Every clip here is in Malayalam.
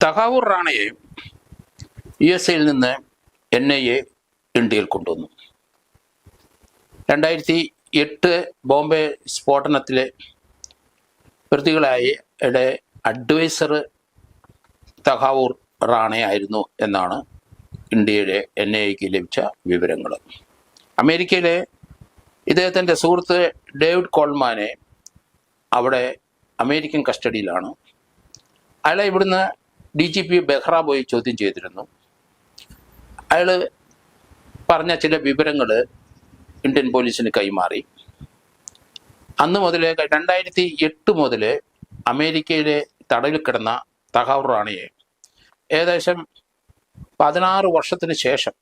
തഹാവൂർ റാണയെ യു എസ് എയിൽ നിന്ന് എൻ ഐ എ ഇന്ത്യയിൽ കൊണ്ടുവന്നു. രണ്ടായിരത്തി എട്ട് ബോംബെ സ്ഫോടനത്തിലെ പ്രതികളായ യുടെ അഡ്വൈസർ തഹാവൂർ റാണയായിരുന്നു എന്നാണ് ഇന്ത്യയുടെ എൻ ഐ എക്ക് ലഭിച്ച വിവരങ്ങൾ. അമേരിക്കയിലെ ഇദ്ദേഹത്തിന്റെ സുഹൃത്ത് ഡേവിഡ് കോൾമാനെ അവിടെ അമേരിക്കൻ കസ്റ്റഡിയിലാണ്. അയാളെ ഇവിടുന്ന് ഡി ജി പി ബെഹ്റ പോയി ചോദ്യം ചെയ്തിരുന്നു. അയാൾ പറഞ്ഞ ചില വിവരങ്ങൾ ഇന്ത്യൻ പോലീസിന് കൈമാറി. അന്ന് മുതൽ രണ്ടായിരത്തി എട്ട് മുതൽ അമേരിക്കയിലെ തടവിൽ കിടന്ന തഹാവൂർ റാണിയെ ഏകദേശം പതിനാറ് വർഷത്തിന് ശേഷം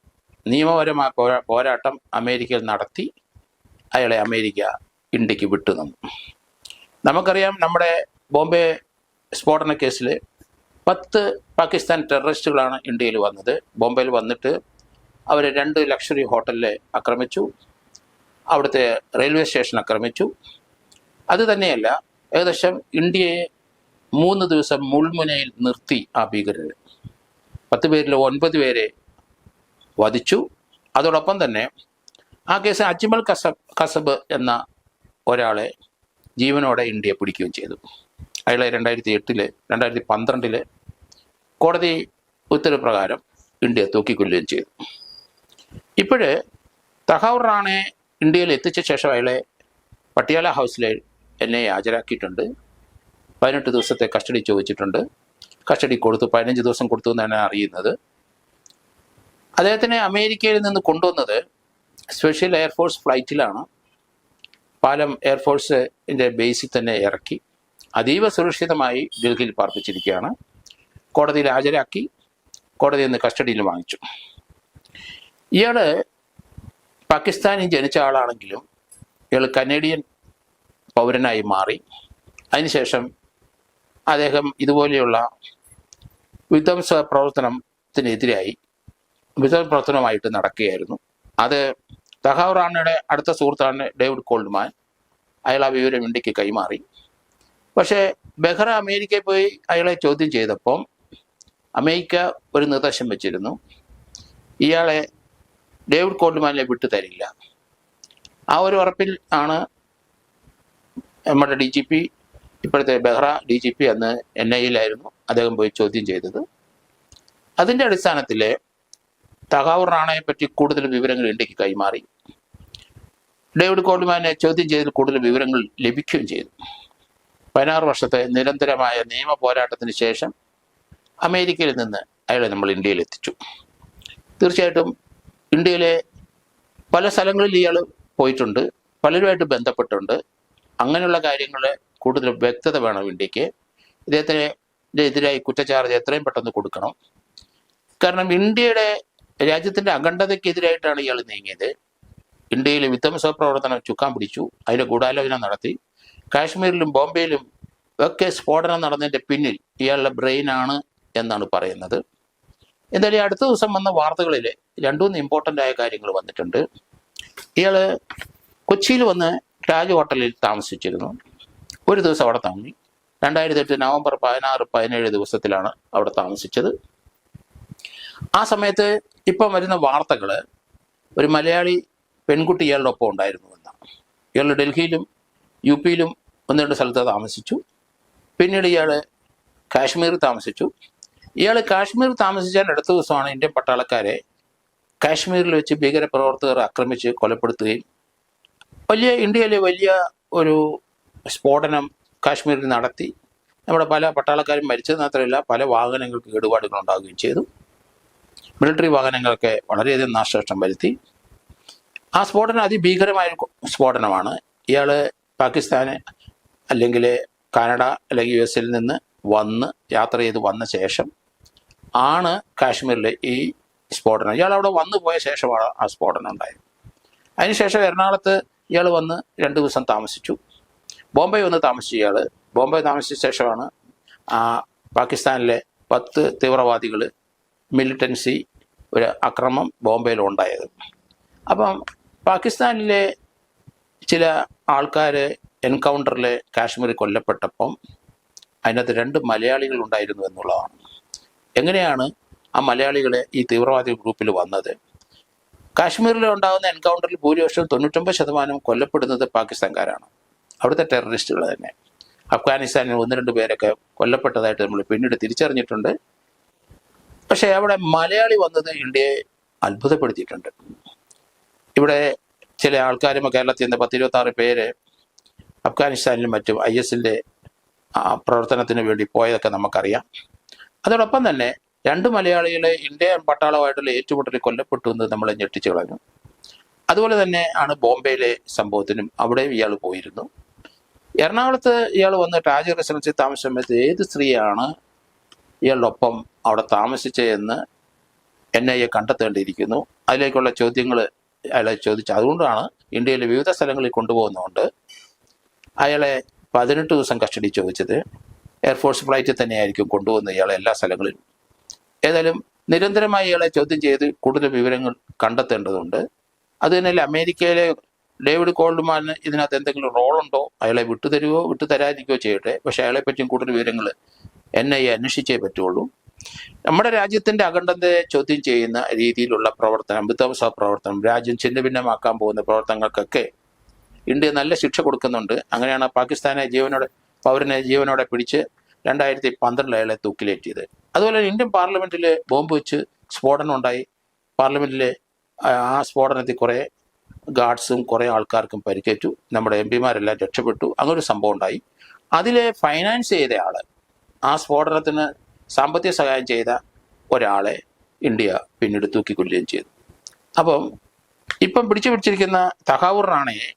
നിയമപരമായ പോരാ പോരാട്ടം അമേരിക്കയിൽ നടത്തി അയാളെ അമേരിക്ക ഇന്ത്യയ്ക്ക് വിട്ടു നിന്നു നമുക്കറിയാം നമ്മുടെ ബോംബെ സ്ഫോടന കേസിൽ പത്ത് പാകിസ്ഥാൻ ടെററിസ്റ്റുകളാണ് ഇന്ത്യയിൽ വന്നത്. ബോംബെയിൽ വന്നിട്ട് അവർ രണ്ട് ലക്ഷറി ഹോട്ടലിൽ ആക്രമിച്ചു. അവിടുത്തെ റെയിൽവേ സ്റ്റേഷൻ ആക്രമിച്ചു. അത് തന്നെയല്ല ഏകദേശം ഇന്ത്യയെ മൂന്ന് ദിവസം മുൾമുനയിൽ നിർത്തി ആ ഭീകരർ പത്ത് പേരിൽ ഒൻപത് പേരെ വധിച്ചു. അതോടൊപ്പം തന്നെ ആ കേസ് അജ്മൽ കസബ് കസബ് എന്ന ഒരാളെ ജീവനോടെ ഇന്ത്യ പിടിക്കുകയും ചെയ്തു. അയാളെ രണ്ടായിരത്തി എട്ടിൽ രണ്ടായിരത്തി പന്ത്രണ്ടിൽ കോടതി ഉത്തരവ് പ്രകാരം ഇന്ത്യ തൂക്കിക്കൊല്ലുകയും ചെയ്തു. ഇപ്പോഴ് തഹാവൂർ റാണെ ഇന്ത്യയിൽ എത്തിച്ച ശേഷം അയാളെ പട്ടിയാല ഹൗസിൽ എന്നെ ഹാജരാക്കിയിട്ടുണ്ട്. പതിനെട്ട് ദിവസത്തെ കസ്റ്റഡി ചോദിച്ചിട്ടുണ്ട്. കസ്റ്റഡി കൊടുത്തു. പതിനഞ്ച് ദിവസം കൊടുത്തു എന്നാണ് അറിയുന്നത്. അദ്ദേഹത്തിനെ അമേരിക്കയിൽ നിന്ന് കൊണ്ടുവന്നത് സ്പെഷ്യൽ എയർഫോഴ്സ് ഫ്ലൈറ്റിലാണ്. പാലം എയർഫോഴ്സിന്റെ ബേസിൽ തന്നെ ഇറക്കി. അതീവ സുരക്ഷിതമായി ഡൽഹിയിൽ പാർപ്പിച്ചിരിക്കുകയാണ്. കോടതിയിൽ ഹാജരാക്കി കോടതി നിന്ന് കസ്റ്റഡിയിൽ വാങ്ങിച്ചു. ഇയാൾ പാകിസ്ഥാനിൽ ജനിച്ച ആളാണെങ്കിലും ഇയാൾ കനേഡിയൻ പൗരനായി മാറി. അതിനുശേഷം അദ്ദേഹം ഇതുപോലെയുള്ള വിധ്വംസ പ്രവർത്തനത്തിനെതിരായി വിധ്വംസ പ്രവർത്തനമായിട്ട് നടക്കുകയായിരുന്നു. അത് തഹാവ് റാണയുടെ അടുത്ത സുഹൃത്താണ് ഡേവിഡ് കോൾഡ്മാൻ. അയാൾ ആ വിവരം ഇന്ത്യയ്ക്ക് കൈമാറി. പക്ഷേ ബെഹ്റ അമേരിക്കയിൽ പോയി അയാളെ ചോദ്യം ചെയ്തപ്പം അമേരിക്ക ഒരു നിർദ്ദേശം വെച്ചിരുന്നു. ഇയാളെ ഡേവിഡ് കോൾഡ്മാനെ വിട്ടു തരില്ല. ആ ഒരു ഉറപ്പിൽ ആണ് നമ്മുടെ ഡി ജി പി ഇപ്പോഴത്തെ ബെഹ്റ ഡി ജി പി അന്ന് എൻ ഐയിലായിരുന്നു അദ്ദേഹം പോയി ചോദ്യം ചെയ്തത്. അതിന്റെ അടിസ്ഥാനത്തിൽ തഹാവൂർ റാണയെ പറ്റി കൂടുതൽ വിവരങ്ങൾ ഇന്ത്യയ്ക്ക് കൈമാറി. ഡേവിഡ് കോൾഡ്മാനെ ചോദ്യം ചെയ്തതിൽ കൂടുതൽ വിവരങ്ങൾ ലഭിക്കുകയും ചെയ്തു. പതിനാറ് വർഷത്തെ നിരന്തരമായ നിയമ പോരാട്ടത്തിന് ശേഷം അമേരിക്കയിൽ നിന്ന് അയാളെ നമ്മൾ ഇന്ത്യയിൽ എത്തിച്ചു. തീർച്ചയായിട്ടും ഇന്ത്യയിലെ പല സ്ഥലങ്ങളിൽ ഇയാൾ പോയിട്ടുണ്ട് പലരുമായിട്ട് ബന്ധപ്പെട്ടുണ്ട്. അങ്ങനെയുള്ള കാര്യങ്ങൾ കൂടുതൽ വ്യക്തത വേണം ഇന്ത്യയ്ക്ക്. ഇദ്ദേഹത്തിന് എതിരായി കുറ്റചാർജ് എത്രയും പെട്ടെന്ന് കൊടുക്കണം. കാരണം ഇന്ത്യയുടെ രാജ്യത്തിന്റെ അഖണ്ഡതയ്ക്കെതിരായിട്ടാണ് ഇയാൾ നീങ്ങിയത്. ഇന്ത്യയിൽ വിധ്വംസ പ്രവർത്തനം ചുക്കാൻ പിടിച്ചു അതിന്റെ ഗൂഢാലോചന നടത്തി. കാശ്മീരിലും ബോംബെയിലും ഒക്കെ സ്ഫോടനം നടന്നതിന്റെ പിന്നിൽ ഇയാളുടെ ബ്രെയിനാണ് എന്നാണ് പറയുന്നത്. എന്തായാലും അടുത്ത ദിവസം വന്ന വാർത്തകളിൽ രണ്ടുമൂന്ന് ഇമ്പോർട്ടന്റ് ആയ കാര്യങ്ങൾ വന്നിട്ടുണ്ട്. ഇയാൾ കൊച്ചിയിൽ വന്ന് രാജ് ഹോട്ടലിൽ താമസിച്ചിരുന്നു. ഒരു ദിവസം അവിടെ തങ്ങി. രണ്ടായിരത്തി എട്ട് നവംബർ പതിനാറ് പതിനേഴ് ദിവസത്തിലാണ് അവിടെ താമസിച്ചത്. ആ സമയത്ത് ഇപ്പം വരുന്ന വാർത്തകൾ ഒരു മലയാളി പെൺകുട്ടി ഇയാളുടെ ഒപ്പം ഉണ്ടായിരുന്നു എന്നാണ്. ഇയാൾ ഡൽഹിയിലും യു പിയിലും ഒന്ന് രണ്ട് സ്ഥലത്ത് താമസിച്ചു. പിന്നീട് ഇയാൾ കാശ്മീർ താമസിച്ചു. ഇയാൾ കാശ്മീർ താമസിച്ചാൽ അടുത്ത ദിവസമാണ് ഇന്ത്യൻ പട്ടാളക്കാരെ കാശ്മീരിൽ വെച്ച് ഭീകരപ്രവർത്തകർ ആക്രമിച്ച് കൊലപ്പെടുത്തുകയും വലിയ ഇന്ത്യയിലെ വലിയ ഒരു സ്ഫോടനം കാശ്മീരിൽ നടത്തി. നമ്മുടെ പല പട്ടാളക്കാരും മരിച്ചത് മാത്രമല്ല പല വാഹനങ്ങൾക്ക് കേടുപാടുകൾ ഉണ്ടാവുകയും ചെയ്തു. മിലിറ്ററി വാഹനങ്ങളൊക്കെ വളരെയധികം നാശനഷ്ടം വരുത്തി. ആ സ്ഫോടനം അതിഭീകരമായ സ്ഫോടനമാണ്. ഇയാൾ പാകിസ്ഥാന് അല്ലെങ്കിൽ കാനഡ അല്ലെങ്കിൽ യു എസിൽ നിന്ന് വന്ന് യാത്ര ചെയ്ത് വന്ന ശേഷം ആണ് കാശ്മീരിലെ ഈ സ്ഫോടനം. ഇയാൾ അവിടെ വന്നു പോയ ശേഷമാണ് ആ സ്ഫോടനം ഉണ്ടായത്. അതിനുശേഷം എറണാകുളത്ത് ഇയാൾ വന്ന് രണ്ട് ദിവസം താമസിച്ചു. ബോംബെ വന്ന് താമസിച്ചു ഇയാൾ ബോംബെ താമസിച്ച ശേഷമാണ് പാകിസ്ഥാനിലെ പത്ത് തീവ്രവാദികൾ മിലിറ്റൻസി ഒരു അക്രമം ബോംബെയിൽ ഉണ്ടായത്. അപ്പം പാകിസ്ഥാനിലെ ചില ആൾക്കാർ എൻകൗണ്ടറിൽ കാശ്മീരിൽ കൊല്ലപ്പെട്ടപ്പം അതിനകത്ത് രണ്ട് മലയാളികൾ ഉണ്ടായിരുന്നു എന്നുള്ളതാണ്. എങ്ങനെയാണ് ആ മലയാളികളെ ഈ തീവ്രവാദി ഗ്രൂപ്പിൽ വന്നത്? കാശ്മീരിൽ ഉണ്ടാകുന്ന എൻകൗണ്ടറിൽ ഭൂരിപക്ഷം തൊണ്ണൂറ്റൊമ്പത് ശതമാനം കൊല്ലപ്പെടുന്നത് പാകിസ്ഥാൻകാരാണ്. അവിടുത്തെ ടെററിസ്റ്റുകൾ തന്നെ. അഫ്ഗാനിസ്ഥാനിൽ ഒന്ന് രണ്ട് പേരൊക്കെ കൊല്ലപ്പെട്ടതായിട്ട് നമ്മൾ പിന്നീട് തിരിച്ചറിഞ്ഞിട്ടുണ്ട്. പക്ഷേ അവിടെ മലയാളി വന്നത് ഇന്ത്യയെ അത്ഭുതപ്പെടുത്തിയിട്ടുണ്ട്. ഇവിടെ ചില ആൾക്കാരും കേരളത്തിൽ നിന്ന് പത്തിരുപത്താറ് പേര് അഫ്ഗാനിസ്ഥാനിലും മറ്റും ഐ എസിന്റെ പ്രവർത്തനത്തിന് വേണ്ടി പോയതൊക്കെ നമുക്കറിയാം. അതോടൊപ്പം തന്നെ രണ്ട് മലയാളികളെ ഇന്ത്യൻ പട്ടാളമായിട്ടുള്ള ഏറ്റുമുട്ടലിൽ കൊല്ലപ്പെട്ടു എന്ന് നമ്മളെ ഞെട്ടിച്ചു കളഞ്ഞു. അതുപോലെ തന്നെ ആണ് ബോംബെയിലെ സംഭവത്തിനും അവിടെയും ഇയാൾ പോയിരുന്നു. എറണാകുളത്ത് ഇയാൾ വന്ന് ടാജ് റെസിഡൻസിൽ താമസിച്ച സമയത്ത് ഏത് സ്ത്രീയാണ് ഇയാളുടെ ഒപ്പം അവിടെ താമസിച്ചതെന്ന് എൻ ഐ എ കണ്ടെത്തേണ്ടിയിരിക്കുന്നു. അതിലേക്കുള്ള ചോദ്യങ്ങൾ അയാളെ ചോദിച്ചു. അതുകൊണ്ടാണ് ഇന്ത്യയിലെ വിവിധ സ്ഥലങ്ങളിൽ കൊണ്ടുപോകുന്നതുകൊണ്ട് അയാളെ പതിനെട്ട് ദിവസം കസ്റ്റഡി ചോദിച്ചത്. എയർഫോഴ്സ് ഫ്ലൈറ്റിൽ തന്നെയായിരിക്കും കൊണ്ടുപോകുന്നത് ഇയാളെ എല്ലാ സ്ഥലങ്ങളിലും. ഏതായാലും നിരന്തരമായി ഇയാളെ ചോദ്യം ചെയ്ത് കൂടുതൽ വിവരങ്ങൾ കണ്ടെത്തേണ്ടതുണ്ട്. അത് തന്നെയല്ല അമേരിക്കയിലെ ഡേവിഡ് കോൾഡ്മാന് ഇതിനകത്ത് എന്തെങ്കിലും റോളുണ്ടോ? അയാളെ വിട്ടുതരുവോ? വിട്ടുതരാതിരിക്കുകയോ ചെയ്യട്ടെ? പക്ഷെ അയാളെ പറ്റിയും കൂടുതൽ വിവരങ്ങൾ എൻ ഐ എ അന്വേഷിച്ചേ പറ്റുള്ളൂ. നമ്മുടെ രാജ്യത്തിന്റെ അഖണ്ഡതയെ ചോദ്യം ചെയ്യുന്ന രീതിയിലുള്ള പ്രവർത്തനം വിധ്വംസ പ്രവർത്തനം രാജ്യം ചിന്ന ഭിന്നമാക്കാൻ പോകുന്ന പ്രവർത്തനങ്ങൾക്കൊക്കെ ഇന്ത്യ നല്ല ശിക്ഷ കൊടുക്കുന്നുണ്ട്. അങ്ങനെയാണ് പാകിസ്ഥാനെ ജീവനോടെ പൗരനെ ജീവനോടെ പിടിച്ച് രണ്ടായിരത്തി പന്ത്രണ്ടിൽ അയാളെ തൂക്കിലേറ്റിയത്. അതുപോലെ ഇന്ത്യൻ പാർലമെന്റിൽ ബോംബ് വെച്ച് സ്ഫോടനം ഉണ്ടായി. പാർലമെന്റിലെ ആ ആ സ്ഫോടനത്തിൽ കുറേ ഗാർഡ്സും കുറേ ആൾക്കാർക്കും പരിക്കേറ്റു. നമ്മുടെ എം പിമാരെല്ലാം രക്ഷപ്പെട്ടു. അങ്ങനൊരു സംഭവം ഉണ്ടായി. അതിലെ ഫൈനാൻസ് ചെയ്ത ആൾ ആ സ്ഫോടനത്തിന് സാമ്പത്തിക സഹായം ചെയ്ത ഒരാളെ ഇന്ത്യ പിന്നീട് തൂക്കിക്കൊല്ലുകയും ചെയ്തു. അപ്പം ഇപ്പം പിടിച്ചു പിടിച്ചിരിക്കുന്ന തഹാവൂർ റാണയെ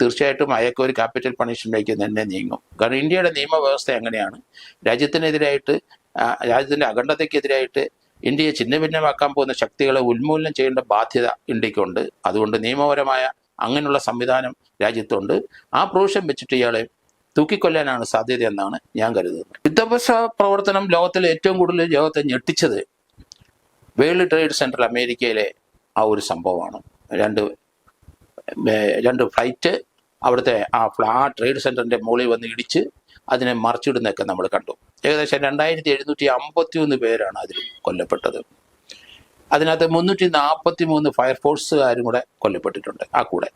തീർച്ചയായിട്ടും അയാൾക്ക് ഒരു ക്യാപിറ്റൽ പണിഷ്മെന്റിലേക്ക് തന്നെ നീങ്ങും. കാരണം ഇന്ത്യയുടെ നിയമവ്യവസ്ഥ എങ്ങനെയാണ്? രാജ്യത്തിനെതിരായിട്ട് രാജ്യത്തിന്റെ അഖണ്ഡതയ്ക്കെതിരായിട്ട് ഇന്ത്യയെ ഛിന്നഭിന്നമാക്കാൻ പോകുന്ന ശക്തികളെ ഉന്മൂലനം ചെയ്യേണ്ട ബാധ്യത ഇന്ത്യക്കുണ്ട്. അതുകൊണ്ട് നിയമപരമായ അങ്ങനെയുള്ള സംവിധാനം രാജ്യത്തുണ്ട്. ആ പ്രൊവിഷൻ വെച്ചിട്ട് ഇയാളെ തൂക്കിക്കൊല്ലാനാണ് സാധ്യത എന്നാണ് ഞാൻ കരുതുന്നത്. യുദ്ധപക്ഷ പ്രവർത്തനം ലോകത്തിലെ ഏറ്റവും കൂടുതൽ ലോകത്തെ ഞെട്ടിച്ചത് വേൾഡ് ട്രേഡ് സെന്റർ അമേരിക്കയിലെ ആ ഒരു സംഭവമാണ്. രണ്ട് രണ്ട് ഫ്ലൈറ്റ് അവിടുത്തെ ആ ആ ട്രേഡ് സെന്ററിന്റെ മുകളിൽ വന്ന് ഇടിച്ച് അതിനെ മറിച്ചിടുന്നതൊക്കെ നമ്മൾ കണ്ടു. ഏകദേശം രണ്ടായിരത്തി എഴുന്നൂറ്റി അമ്പത്തി ഒന്ന് പേരാണ് അതിൽ കൊല്ലപ്പെട്ടത്. അതിനകത്ത് മുന്നൂറ്റി നാൽപ്പത്തി മൂന്ന് ഫയർഫോഴ്സുകാരും കൂടെ കൊല്ലപ്പെട്ടിട്ടുണ്ട് ആ കൂടെ.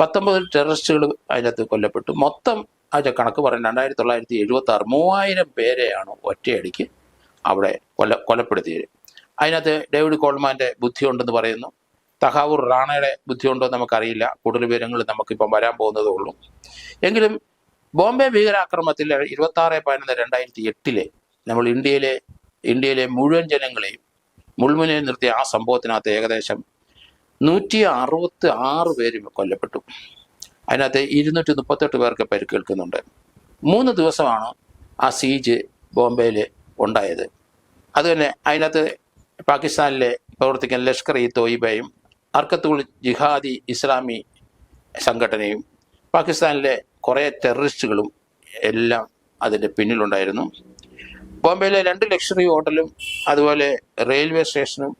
പത്തൊമ്പത് ടെററിസ്റ്റുകൾ അതിനകത്ത് കൊല്ലപ്പെട്ടു. മൊത്തം അതിന്റെ കണക്ക് പറയാൻ രണ്ടായിരത്തി തൊള്ളായിരത്തി എഴുപത്തി ആറ് മൂവായിരം പേരെയാണ് ഒറ്റയടിക്ക് അവിടെ കൊല്ല കൊലപ്പെടുത്തിയത് അതിനകത്ത് ഡേവിഡ് കോൾമാന്റെ ബുദ്ധിയുണ്ടെന്ന് പറയുന്നു. തഹാവൂർ റാണയുടെ ബുദ്ധിയുണ്ടോ നമുക്കറിയില്ല. കൂടുതൽ വിവരങ്ങൾ നമുക്കിപ്പം വരാൻ പോകുന്നതേ ഉള്ളൂ. എങ്കിലും ബോംബെ ഭീകരാക്രമണത്തിൽ ഇരുപത്തി ആറ് പതിനൊന്ന് രണ്ടായിരത്തി എട്ടിലെ നമ്മൾ ഇന്ത്യയിലെ ഇന്ത്യയിലെ മുഴുവൻ ജനങ്ങളെയും മുൾമുനയിൽ നിർത്തിയ ആ സംഭവത്തിനകത്ത് ഏകദേശം നൂറ്റി അറുപത്തി ആറ് പേര് കൊല്ലപ്പെട്ടു. അതിനകത്ത് ഇരുന്നൂറ്റി മുപ്പത്തെട്ട് പേർക്ക് പരിക്കേൽക്കുന്നുണ്ട്. മൂന്ന് ദിവസമാണ് ആ സീജ് ബോംബെയിൽ ഉണ്ടായത്. അതുതന്നെ അതിനകത്ത് പാകിസ്ഥാനിലെ പ്രവർത്തിക്കുന്ന ലഷ്കർ ഇ തോയിബയും അർക്കത്തുൾ ജിഹാദി ഇസ്ലാമി സംഘടനയും പാകിസ്ഥാനിലെ കുറേ ടെററിസ്റ്റുകളും എല്ലാം അതിന്റെ പിന്നിലുണ്ടായിരുന്നു. ബോംബെയിലെ രണ്ട് ലക്ഷറി ഹോട്ടലും അതുപോലെ റെയിൽവേ സ്റ്റേഷനും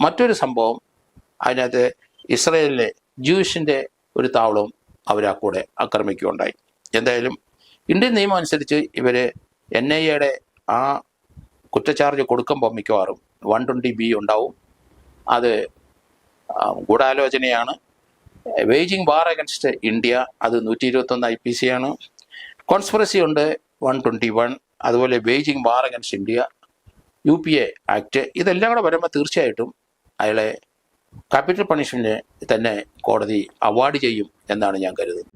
മറ്റൊരു സംഭവം അതിനകത്ത് ഇസ്രയേലിലെ ജൂഷിന്റെ ഒരു താവളവും അവരാ കൂടെ ആക്രമിക്കുകയുണ്ടായി. എന്തായാലും ഇന്ത്യൻ നിയമം അനുസരിച്ച് ഇവർ എൻ ഐ എയുടെ ആ കുറ്റചാർജ് കൊടുക്കുമ്പോൾ മിക്കവാറും വൺ ട്വന്റി ബി ഉണ്ടാവും. അത് ഗൂഢാലോചനയാണ്. വേജിങ് വാർ അഗൻസ്റ്റ് ഇന്ത്യ അത് നൂറ്റി ഇരുപത്തൊന്ന് ഐ പി സി ആണ്. കോൺസ്പിറസി ഉണ്ട് വൺ ട്വന്റി വൺ അതുപോലെ waging war against India U P A act ഇതെല്ലാം കൂടെ വരുമ്പോൾ തീർച്ചയായിട്ടും അയാളെ ക്യാപിറ്റൽ പണിഷ്മെന്റ് തന്നെ കോടതി അവാർഡ് ചെയ്യും എന്നാണ് ഞാൻ കരുതുന്നത്.